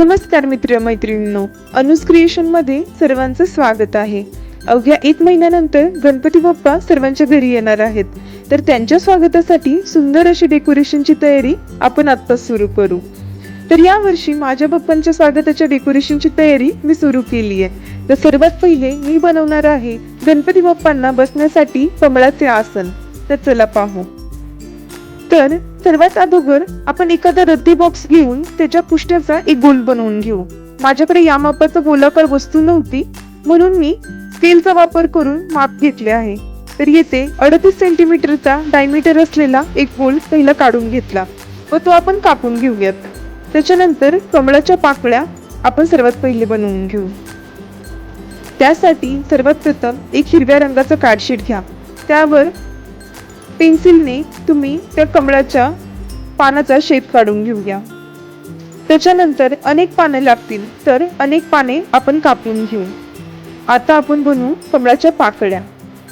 नमस्कार मित्र मैत्रिणींनो अनुजमध्ये सर्वांचं स्वागत आहे. अवघ्या एक महिन्यानंतर गणपती बाप्पा सर्वांच्या घरी येणार आहेत. तर त्यांच्या स्वागतासाठी सुंदर अशी डेकोरेशनची तयारी आपण आत्ताच सुरू करू. तर या वर्षी माझ्या बाप्पांच्या स्वागताच्या डेकोरेशनची तयारी मी सुरू केली आहे. तर सर्वात पहिले मी बनवणार आहे गणपती बाप्पांना बसण्यासाठी कमळाचे आसन. तर चला पाहू. तर सर्वात अगोदर आपण एखादा रद्दी बॉक्स घेऊन त्याच्या पुष्ट्याचा एक गोल बनवून घेऊ. माझ्याकडे या मापाचा गोलाकार वस्तू नव्हती म्हणून मी स्केलचा वापर करून माप घेतले आहे. तर येथे अडतीस सेंटीमीटरचा डायमीटर असलेला एक गोल पहिला काढून घेतला व तो आपण कापून घेऊयात. त्याच्यानंतर कमळाच्या पाकळ्या आपण सर्वात पहिले बनवून घेऊ. त्यासाठी सर्वात प्रथम एक हिरव्या रंगाचं कार्डशीट घ्या. त्यावर पेन्सिलने तुम्ही त्या कमळाच्या पानाचा शेप काढून घेऊया त्याच्यानंतर अनेक पाने लागतील तर अनेक पाने आपण कापून घेऊ. आता आपण बनवू कमळाच्या पाकळ्या.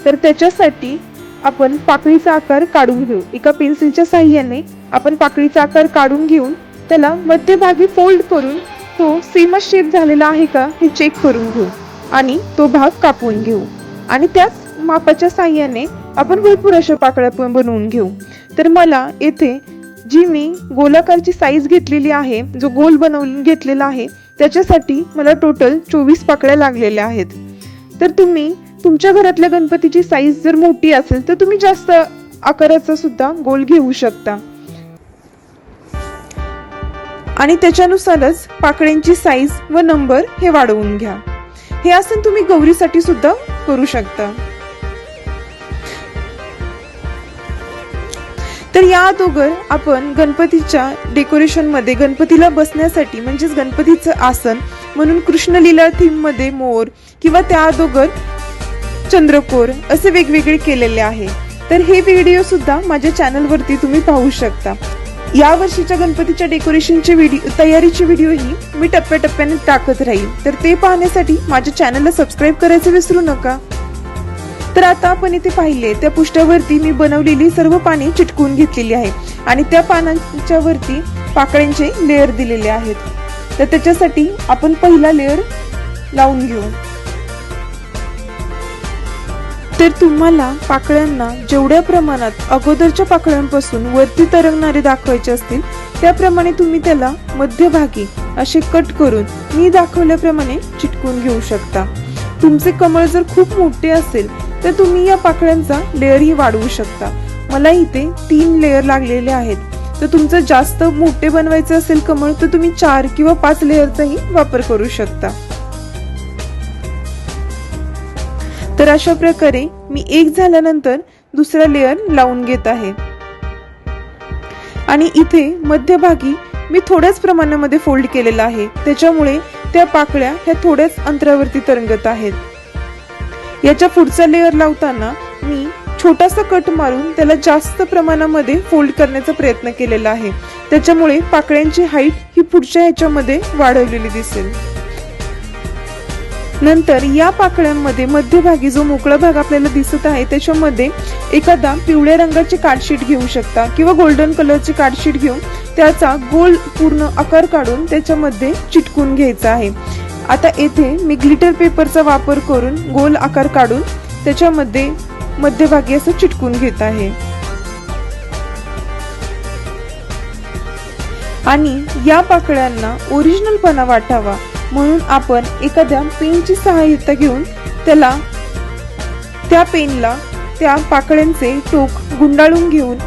तर त्याच्यासाठी आपण पाकळीचा आकार काढून घेऊ. एका पेन्सिलच्या साह्याने आपण पाकळीचा आकार काढून घेऊन त्याला मध्यभागी फोल्ड करून तो सेमच शेप झालेला आहे का हे चेक करून घेऊ आणि तो भाग कापून घेऊ. आणि त्याच मापाच्या साह्याने आपण भरपूर अशा पाकळ्या पण बनवून घेऊ. तर मला येथे जी मी गोलाकारची साईज घेतलेली आहे जो गोल बनवून घेतलेला आहे त्याच्यासाठी मला टोटल चोवीस पाकळ्या लागलेल्या आहेत. तर तुम्ही तुमच्या घरातल्या गणपतीची साईज जर मोठी असेल तर तुम्ही जास्त आकाराचा सुद्धा गोल घेऊ शकता. आणि त्याच्यानुसारच पाकळ्यांची साईज व नंबर हे वाढवून घ्या. हे आसन तुम्ही गौरीसाठी सुद्धा करू शकता. तर या अगोदर आपण गणपतीच्या डेकोरेशनमध्ये गणपतीला बसण्यासाठी म्हणजेच गणपतीचं आसन म्हणून कृष्णलीला थीममध्ये मोर किंवा त्या अगोदर चंद्रकोर असे वेगवेगळे केलेले आहे. तर हे व्हिडिओ सुद्धा माझ्या चॅनलवरती तुम्ही पाहू शकता. या वर्षीच्या गणपतीच्या डेकोरेशनचे व्हिडिओ तयारीचे व्हिडिओही मी टप्प्याटप्प्याने टाकत राहील. तर ते पाहण्यासाठी माझ्या चॅनलला सबस्क्राईब करायचं विसरू नका. तर आता आपण इथे पाहिले त्या पुष्टावरती मी बनवलेली सर्व पाने चिटकून घेतलेली आहे आणि त्या पानांच्या वरती पाकळ्यांचे लेअर दिलेले आहेत. तर त्याच्यासाठी आपण पहिला लेअर लावून घेऊ. तर तुम्हाला पाकळ्यांना जेवढ्या प्रमाणात अगोदरच्या पाकळ्यांपासून वरती तरंगणारे दाखवायचे असतील त्याप्रमाणे तुम्ही त्याला मध्यभागी असे कट करून मी दाखवल्याप्रमाणे चिटकून घेऊ शकता. तुमचे कमळ जर खूप मोठे असेल तर तुम्ही या पाकळ्यांचा लेअरही वाढवू शकता. मला इथे तीन लेअर लागलेले आहेत. तर तुमचं जास्त मोठे बनवायचे असेल कमळ तर तुम्ही चार किंवा पाच लेअरचाही वापर करू शकता. तर अशा प्रकारे मी एक झाल्यानंतर दुसरा लेअर लावून घेत आहे. आणि इथे मध्यभागी मी थोड्याच प्रमाणामध्ये फोल्ड केलेला आहे. त्याच्यामुळे त्या पाकळ्या ह्या थोड्याच अंतरावरती तरंगत आहेत. याच्या पुढचा लेअर लावताना मी छोटासा कट मारून त्याला जास्त प्रमाणामध्ये फोल्ड करण्याचा प्रयत्न केलेला आहे. त्याच्यामुळे पाकळ्यांची हाईट ही पुढच्या ह्याच्यामध्ये वाढवलेली दिसेल. नंतर या पाकळ्यांमध्ये मध्यभागी जो मोकळा भाग आपल्याला दिसत आहे त्याच्यामध्ये एखादा पिवळ्या रंगाची कार्डशीट घेऊ शकता किंवा गोल्डन कलरची कार्डशीट घेऊन त्याचा गोल पूर्ण आकार काढून त्याच्यामध्ये चिटकून घ्यायचा आहे. आता येथे मी ग्लिटर पेपरचा वापर करून गोल आकार काढून त्याच्यामध्ये मध्यभागी असं चिटकून घेत आहे. आणि या पाकळ्यांना ओरिजिनलपणा वाटावा म्हणून आपण एखाद्या पेनची सहाय्यता घेऊन त्याला त्या पेनला त्या पाकळ्यांचे टोक गुंडाळून घेऊन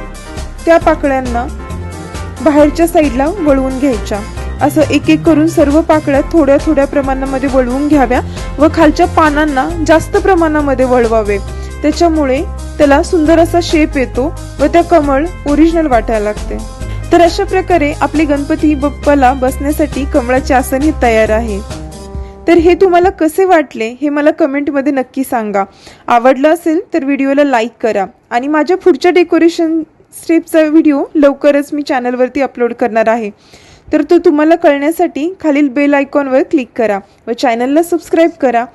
त्या पाकळ्यांना बाहेरच्या साईडला वळवून घ्यायच्या. असं एक एक करून सर्व पाकळ्या थोड्या थोड्या प्रमाणामध्ये वळवून घ्याव्या व खालच्या पानांना जास्त प्रमाणामध्ये वळवावे. त्याच्यामुळे त्याला सुंदर असा शेप येतो व त्या कमळ ओरिजिनल वाटायला लागते. तर अशा प्रकारे आपले गणपती बाप्पाला बसण्यासाठी कमळाचे आसन हे तयार आहे. तर हे तुम्हाला कसे वाटले हे मला कमेंटमध्ये नक्की सांगा. आवडलं असेल तर व्हिडिओला लाईक करा आणि माझ्या पुढच्या डेकोरेशन स्टेपचा व्हिडिओ लवकरच मी चॅनलवरती अपलोड करणार आहे. तर तो तुम्हाला कळण्यासाठी खालील बेल आयकॉनवर क्लिक करा व चॅनलला सबस्क्राईब करा.